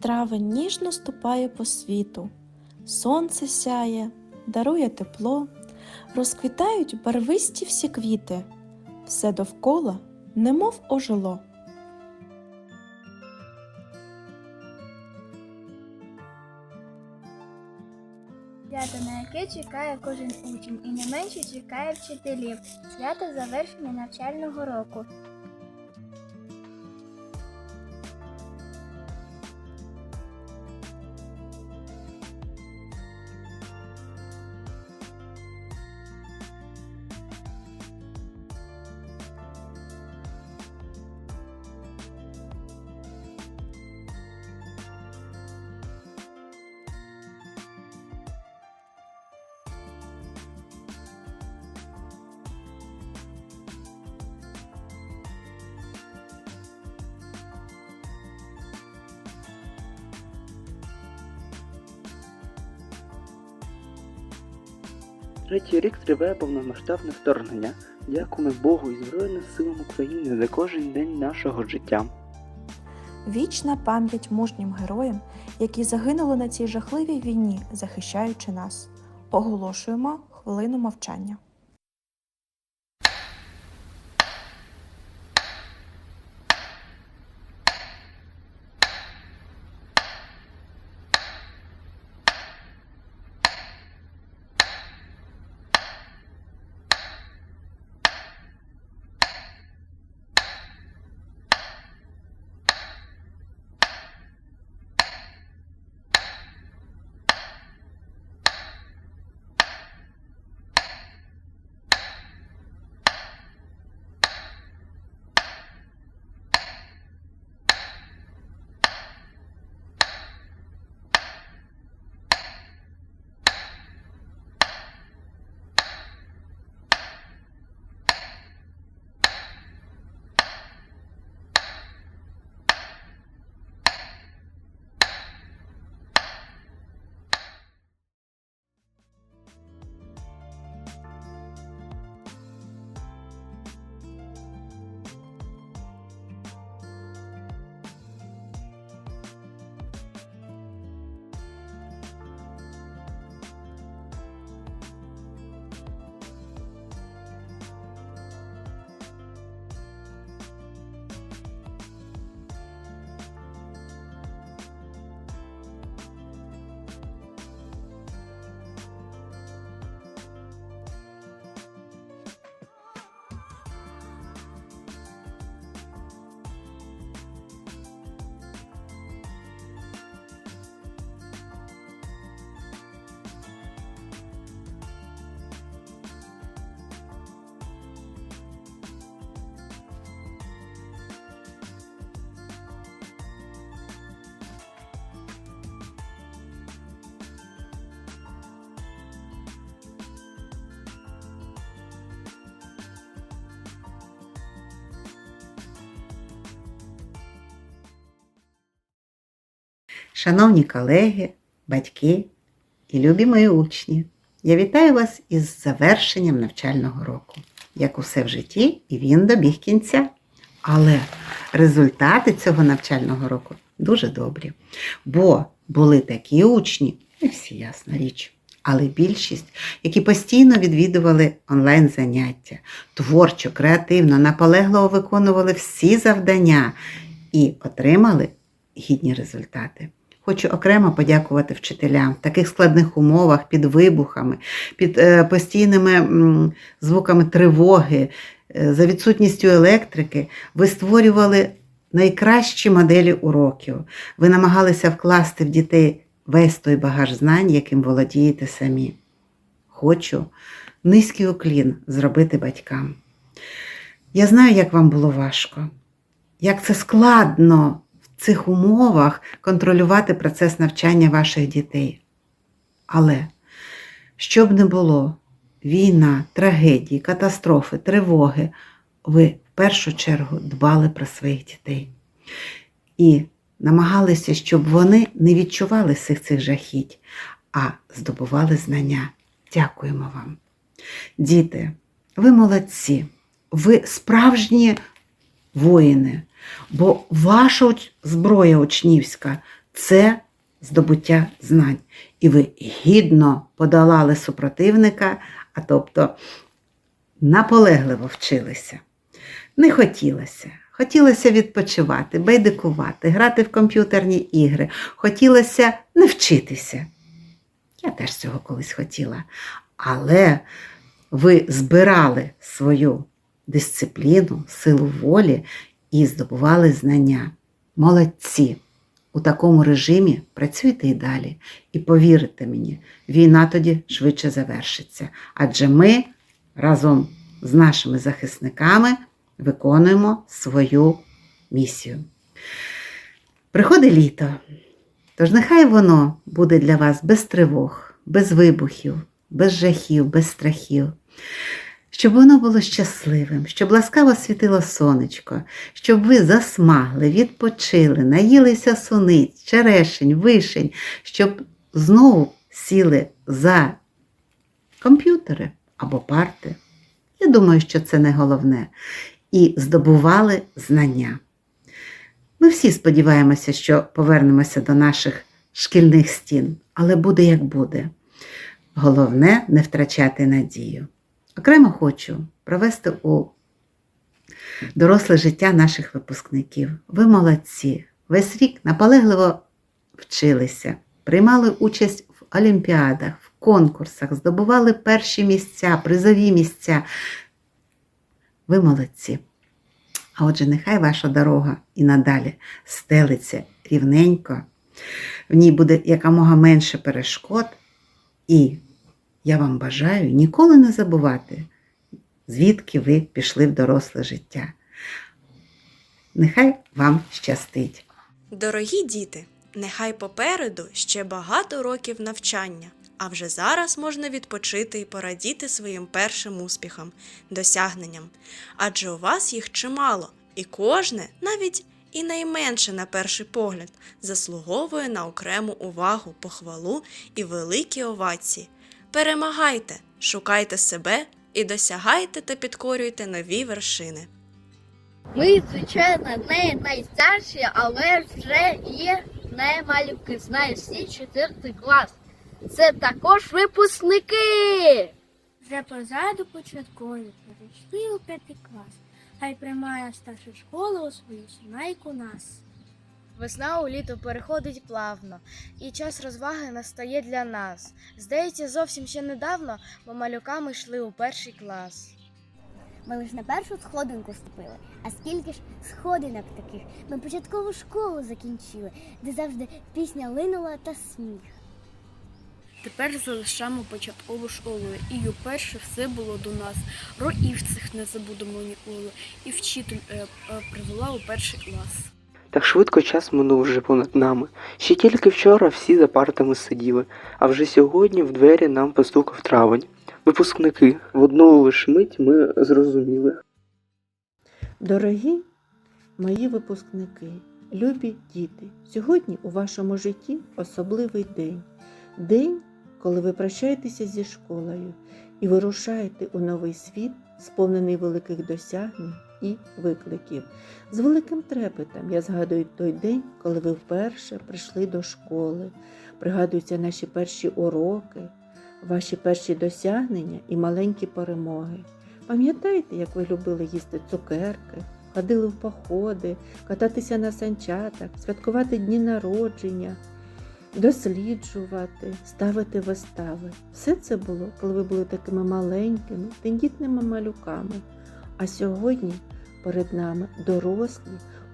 Травень ніжно ступає по світу, сонце сяє, дарує тепло, розквітають барвисті всі квіти, все довкола, немов ожило. Свято, на яке чекає кожен учень і не менше чекає вчителів. Свято завершення навчального року. Третій рік триває повномасштабне вторгнення. Дякуємо Богу і Збройним силам України за кожен день нашого життя. Вічна пам'ять мужнім героям, які загинули на цій жахливій війні, захищаючи нас. Оголошуємо хвилину мовчання. Шановні колеги, батьки і любі мої учні, я вітаю вас із завершенням навчального року. Як усе в житті, і він добіг кінця. Але результати цього навчального року дуже добрі. Бо були такі учні, не всі ясна річ, але більшість, які постійно відвідували онлайн-заняття, творчо, креативно, наполегливо виконували всі завдання і отримали гідні результати. Хочу окремо подякувати вчителям в таких складних умовах, під вибухами, під е, постійними звуками тривоги, е, за відсутністю електрики. Ви створювали найкращі моделі уроків. Ви намагалися вкласти в дітей весь той багаж знань, яким володієте самі. Хочу низький уклін зробити батькам. Я знаю, як вам було важко, як це складно цих умовах контролювати процес навчання ваших дітей. Але що б не було, війна, трагедії, катастрофи, тривоги, ви в першу чергу дбали про своїх дітей і намагалися, щоб вони не відчували всіх цих жахіть, а здобували знання. Дякуємо вам. Діти, ви молодці, ви справжні воїни, бо ваша зброя учнівська це здобуття знань. І ви гідно подолали супротивника, а тобто наполегливо вчилися. Не хотілося. Хотілося відпочивати, байдикувати, грати в комп'ютерні ігри. Хотілося не вчитися. Я теж цього колись хотіла. Але ви збирали свою дисципліну, силу волі і здобували знання. Молодці! У такому режимі працюйте і далі. І повірте мені, війна тоді швидше завершиться. Адже ми разом з нашими захисниками виконуємо свою місію. Приходить літо, тож нехай воно буде для вас без тривог, без вибухів, без жахів, без страхів. Щоб воно було щасливим, щоб ласкаво світило сонечко, щоб ви засмагли, відпочили, наїлися суниць, черешень, вишень, щоб знову сіли за комп'ютери або парти. Я думаю, що це не головне. І здобували знання. Ми всі сподіваємося, що повернемося до наших шкільних стін, але буде як буде. Головне не втрачати надію. Окремо хочу провести у доросле життя наших випускників. Ви молодці. Весь рік наполегливо вчилися, приймали участь в олімпіадах, в конкурсах, здобували перші місця, призові місця. Ви молодці. А отже, нехай ваша дорога і надалі стелиться рівненько, в ній буде якомога менше перешкод, і я вам бажаю ніколи не забувати, звідки ви пішли в доросле життя. Нехай вам щастить. Дорогі діти, нехай попереду ще багато років навчання, а вже зараз можна відпочити і порадіти своїм першим успіхам, досягненням. Адже у вас їх чимало, і кожне, навіть і найменше на перший погляд, заслуговує на окрему увагу, похвалу і великі овації. Перемагайте, шукайте себе і досягайте та підкорюйте нові вершини. Ми, звичайно, не найстарші, але вже є не малюки. Знаю всі четвертий клас. Це також випускники. Вже позаду початкові перейшли у п'ятий клас. Хай приймає старша школа у свою сімейку нас. Весна у літо переходить плавно, і час розваги настає для нас. Здається, зовсім ще недавно ми малюками йшли у перший клас. Ми лише на першу сходинку ступили. А скільки ж сходинок таких? Ми початкову школу закінчили, де завжди пісня линула та сміх. Тепер залишаємо початкову школу, і уперше все було до нас. Роїв цих не забудемо ніколи. І вчитель е, е, привела у перший клас. Так швидко час минув вже понад нами. Ще тільки вчора всі за партами сиділи, а вже сьогодні в двері нам постукав травень. Випускники, в одну лиш мить ми зрозуміли. Дорогі мої випускники, любі діти, сьогодні у вашому житті особливий день. День, коли ви прощаєтеся зі школою і вирушаєте у новий світ, сповнений великих досягнень і викликів. З великим трепетом я згадую той день, коли ви вперше прийшли до школи. Пригадуються наші перші уроки, ваші перші досягнення і маленькі перемоги. Пам'ятаєте, як ви любили їсти цукерки, ходили в походи, кататися на санчатах, святкувати дні народження, досліджувати, ставити вистави. Все це було, коли ви були такими маленькими, тендітними малюками. А сьогодні перед нами дорослі,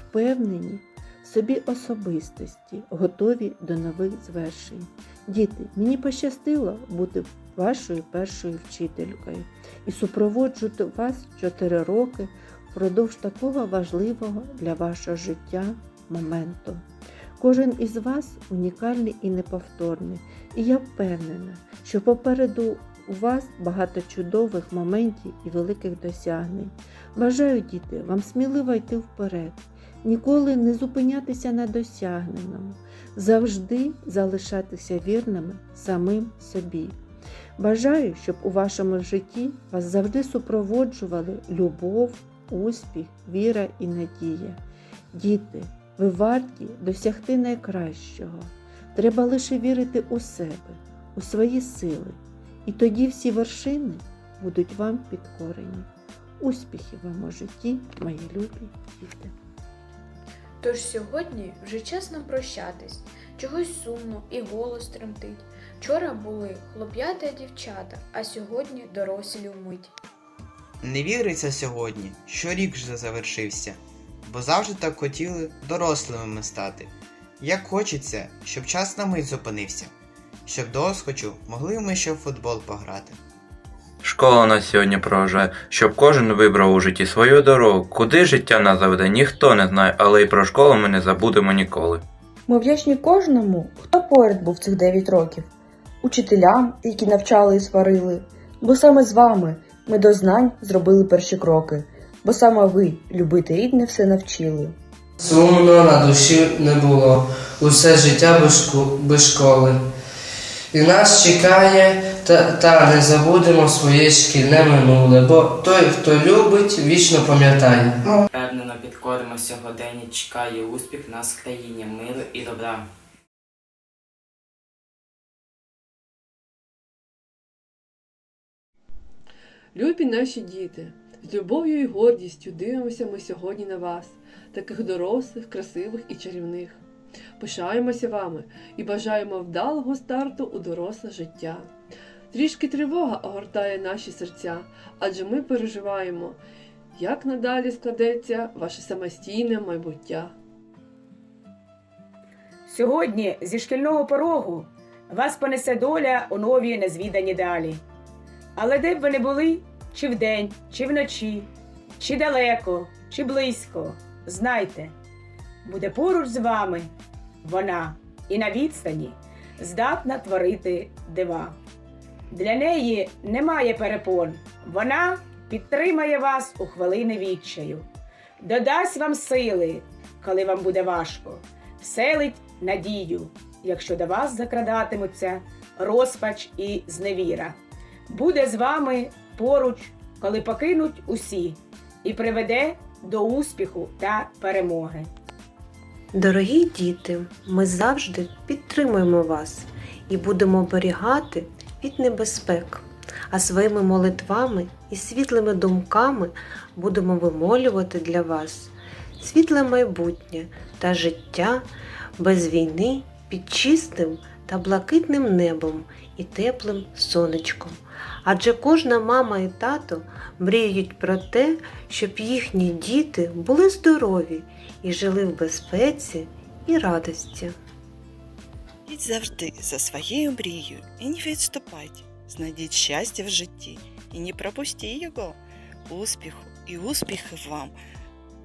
впевнені собі особистості, готові до нових звершень. Діти, мені пощастило бути вашою першою вчителькою і супроводжувати вас 4 роки впродовж такого важливого для вашого життя моменту. Кожен із вас унікальний і неповторний, і я впевнена, що попереду у вас багато чудових моментів і великих досягнень. Бажаю, діти, вам сміливо йти вперед, ніколи не зупинятися на досягненому, завжди залишатися вірними самим собі. Бажаю, щоб у вашому житті вас завжди супроводжували любов, успіх, віра і надія. Діти, Ви варті досягти найкращого. Треба лише вірити у себе, у свої сили, і тоді всі вершини будуть вам підкорені. Успіхів вам у житті, мої любі діти! Тож сьогодні вже час нам прощатись. Чогось сумно і голос тремтить. Вчора були хлоп'ята і дівчата, а сьогодні дорослі вмить. Не віриться сьогодні, що рік вже завершився, бо завжди так хотіли дорослими ми стати. Як хочеться, щоб час на мить зупинився, щоб досхочу могли ми ще в футбол пограти. Школа нас сьогодні проважає, щоб кожен вибрав у житті свою дорогу. Куди життя нас заведе, ніхто не знає, але і про школу ми не забудемо ніколи. Ми вдячні кожному, хто поряд був цих 9 років, учителям, які навчали і сварили, бо саме з вами ми до знань зробили перші кроки, бо саме ви, любити рідне, все навчили. Сумно на душі не було, усе життя без школи. І нас чекає, та, та не забудемо своє шкільне минуле, бо той, хто любить, вічно пам'ятає. Впевнено підкоримо сьогодення, чекає успіх нас в країні миру і добра. Любі наші діти, з любов'ю і гордістю дивимося ми сьогодні на вас, таких дорослих, красивих і чарівних. Пишаємося вами і бажаємо вдалого старту у доросле життя. Трішки тривога огортає наші серця, адже ми переживаємо, як надалі складеться ваше самостійне майбуття. Сьогодні зі шкільного порогу вас понесе доля у нові незвідані далі. Але де б ви не були, чи вдень, чи вночі, чи далеко, чи близько, знайте, буде поруч з вами вона і на відстані здатна творити дива. Для неї немає перепон, вона підтримає вас у хвилини відчаю, додасть вам сили, коли вам буде важко, вселить надію, якщо до вас закрадатимуться розпач і зневіра. Буде з вами поруч, коли покинуть усі, і приведе до успіху та перемоги. Дорогі діти, ми завжди підтримуємо вас і будемо оберігати від небезпек, а своїми молитвами і світлими думками будемо вимолювати для вас світле майбутнє та життя без війни під чистим та блакитним небом і теплим сонечком. Адже кожна мама і тато мріють про те, щоб їхні діти були здорові і жили в безпеці і радості. Ідіть завжди за своєю мрією і не відступайте. Знайдіть щастя в житті і не пропустіть його. Успіху і успіхів вам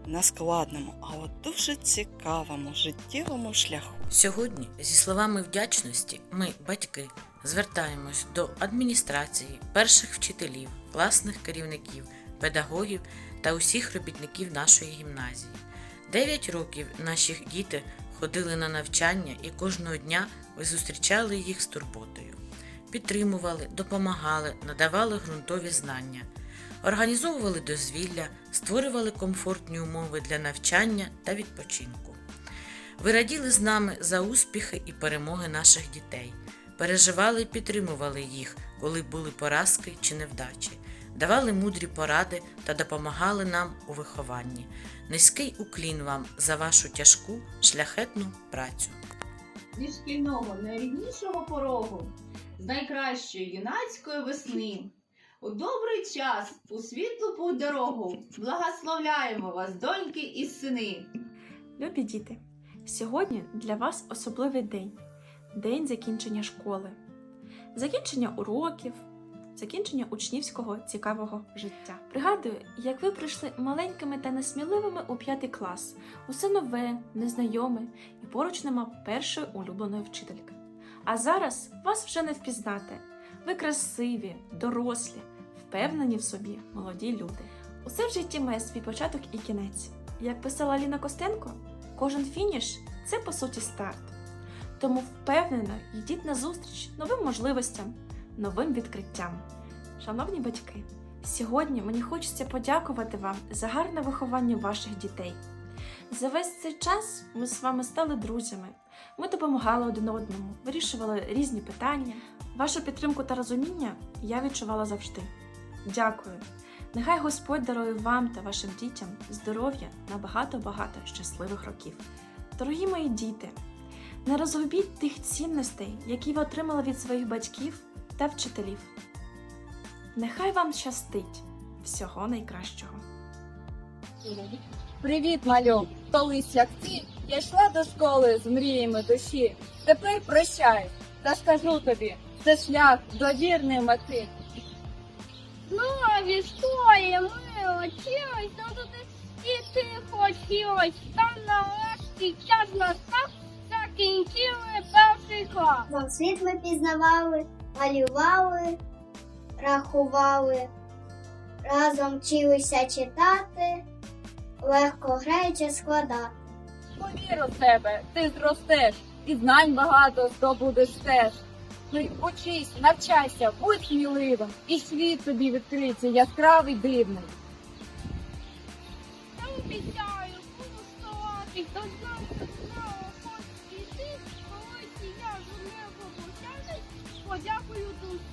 на складному, а от дуже цікавому життєвому шляху. Сьогодні, зі словами вдячності, ми, батьки, звертаємось до адміністрації, перших вчителів, класних керівників, педагогів та усіх робітників нашої гімназії. Дев'ять років наші діти ходили на навчання і кожного дня ви зустрічали їх з турботою, підтримували, допомагали, надавали ґрунтові знання, організовували дозвілля, створювали комфортні умови для навчання та відпочинку. Ви раділи з нами за успіхи і перемоги наших дітей, переживали і підтримували їх, коли були поразки чи невдачі, давали мудрі поради та допомагали нам у вихованні. Низький уклін вам за вашу тяжку шляхетну працю. Зі шкільного найріднішого порогу, з найкращої юнацької весни. У добрий час, у світлу путь дорогу, благословляємо вас, доньки і сини. Любі діти, сьогодні для вас особливий день день закінчення школи, закінчення уроків, закінчення учнівського цікавого життя. Пригадую, як ви прийшли маленькими та несміливими у п'ятий клас, усе нове, незнайоме і поруч нема першої улюбленої вчительки. А зараз вас вже не впізнати. Ви красиві, дорослі, впевнені в собі, молоді люди. Усе в житті має свій початок і кінець. Як писала Ліна Костенко, кожен фініш це по суті старт. Тому впевнено йдіть на зустріч новим можливостям, новим відкриттям. Шановні батьки, сьогодні мені хочеться подякувати вам за гарне виховання ваших дітей. За весь цей час ми з вами стали друзями. Ми допомагали один одному, вирішували різні питання. Вашу підтримку та розуміння я відчувала завжди. Дякую. Нехай Господь дарує вам та вашим дітям здоров'я на багато-багато щасливих років. Дорогі мої діти, не розгубіть тих цінностей, які ви отримали від своїх батьків та вчителів. Нехай вам щастить всього найкращого. Привіт, малюк! Колись як ти, я йшла до школи з мріями душі. Тепер прощай, та скажу тобі, це шлях до вірної мети. Нові школі ми учились, ну тут і ти хотілось. Та нарешті час настав, закінчили перший клас. Бо ми пізнавали, малювали, рахували, разом вчилися читати, легко граючи складати. Повір у себе, ти зростеш, і знань багато здобудеш теж. Ти учись, навчайся, будь сміливим, і світ тобі відкриється яскравий дивний. Та обіцяю, буду до знань до знаю, подякую душі.